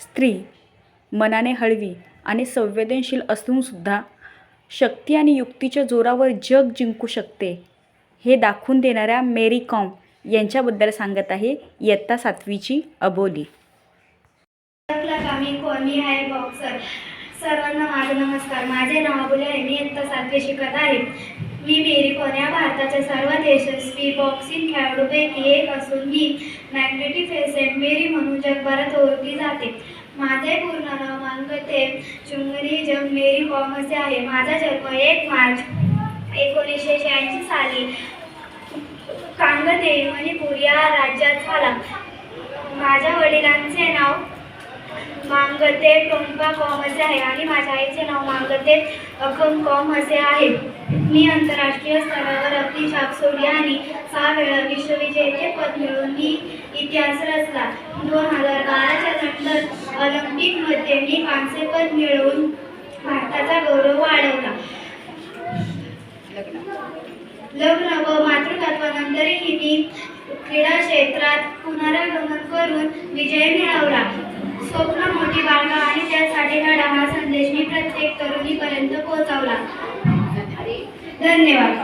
स्त्री मनाने हळवी आणि संवेदनशील असूनसुद्धा शक्ती आणि युक्तीच्या जोरावर जग जिंकू शकते. हे दाखवून देणाऱ्या मेरी कॉम यांच्याबद्दल सांगत आहे इयत्ता सातवीची अबोली. मी? आहे बॉक्सर सर्वांना माझा नमस्कार. माझे नाव अबोली आहे. मी इयत्ता सातवी शिकत आहे. मी मेरी कॉम या भारताच्या सर्वात यशस्वी बॉक्सिंग खेळाडूपैकी एक असून मी मॅग्नेटिफेसेंट मेरी म्हणून जगभरात ओळखली जाते. माझे पूर्ण नाव मानगते. चुंगरी जग मेरी कॉम असे आहे. माझा जन्म एक मार्च एकोणीसशे शहाऐंशी साली कांगते मणिपूर या राज्यात झाला. माझ्या वडिलांचे नाव मांगते टोंपा कॉम असे आहे आणि माझ्या आईचे नाव मांगते अखम कॉम असे आहे. मी आंतरराष्ट्रीय स्तरावर आपली छाप सोडली आणि सहा वेळा विश्वविजेते पद मिळवून मी कॅन्सर असला दोन हजार बाराच्या नंतर ऑलिम्पिकमध्ये मी कांस्य पद मिळवून भारताचा गौरव वाढवला. लग्न व मातृत्वानंतरही मी क्रीडा क्षेत्रात पुनरागमन करून विजय मिळवला. स्वप्न मोठी बाळगा आणि त्यासाठी लढा हा संदेश मी प्रत्येक तरुणीपर्यंत पोहोचवला. धन्यवाद.